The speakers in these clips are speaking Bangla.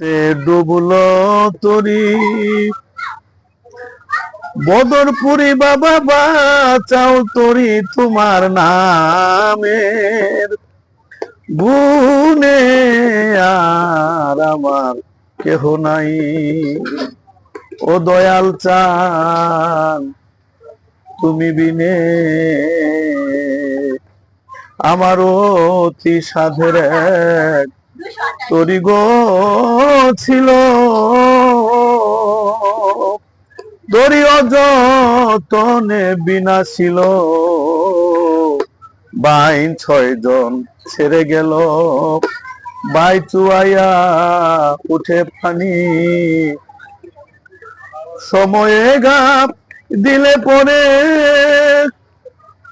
তে ডুবলো তরি। বদরপুরি বাবা, বাঁচাও তরি তোমার নামের। গুনে আর আমার কেহ নাই। ও দয়াল চান, তুমি বিনে। আমার অতি সাধের এক তরি গো ছিল দরি অযতনে বিনা ছিল। বাইন ছয় জন ছেড়ে গেল। বাই চুয়াইয়া উঠে ফানি। সময়ে গাপ দিলে পরে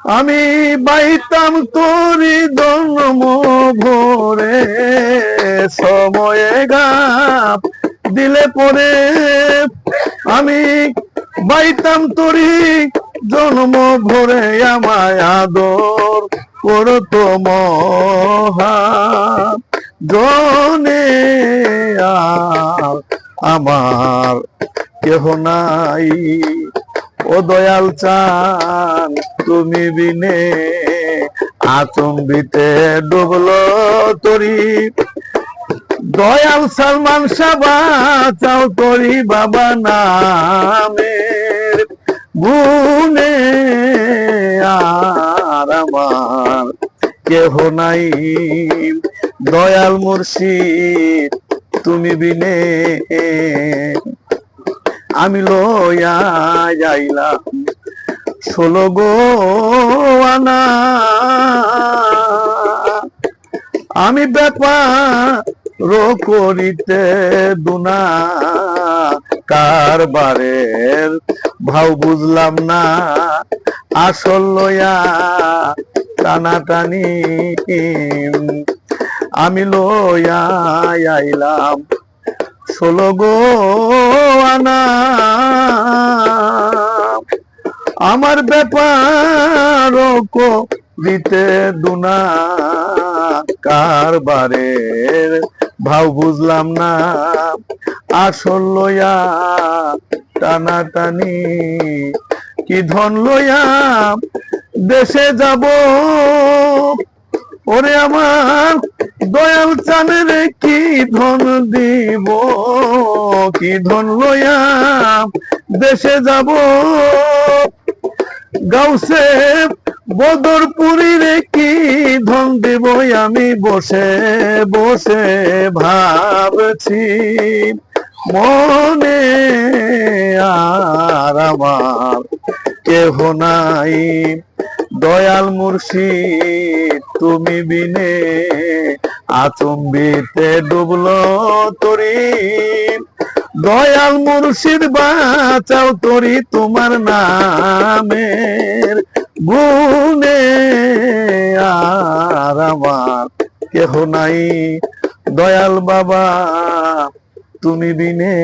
আমি বাইতাম তোরি জন্ম ভোরে, সময়ে গাপ দিলে পরে। আমি বাইতাম তোরি জন্ম ভরে, আমায় আদর করতো মহা। জনে আমার কেহ নাই। ও দয়াল চান তুমি বিনে আচম্বিতে ডুবলো তরি। দয়াল সালমান সাবা, চাও তরি বাবা নামের গুনে আর আমার কেহ নাই। দয়াল মুর্শিদ, তুমি বিনে আমি লইয়া যাইলাম। ষোলো গো আনা। আমি ব্যাপার করিতে দুনা। কারবারের ভাও বুঝলাম না। আসল লইয়া টানাটানি। আমি লয়া আইলাম। ষোলো গো আনা। আমার ব্যাপার দিতে দুনা। কারবারের ভাও বুঝলাম না। আসল লইয়া টানাটানি কি ধন লইয়া দেশে যাব? ওরে আমার দয়াল চানের কি ধন দিব? কি ধন লইয়া দেশে যাব? গাউসে বদরপুরীর কি ধন দেব আমি বসে বসে ভাবছি। মনে আর আমার কেহ নাই। দয়াল মুর্শিদ, তুমি বিনে আচম্বিতে ডুবলো তরি। দয়াল মুর্শিদ, বাঁচাও তরি তোমার নামের গুনে আর আমার কেহ নাই। দয়াল বাবা, তুমি বিনে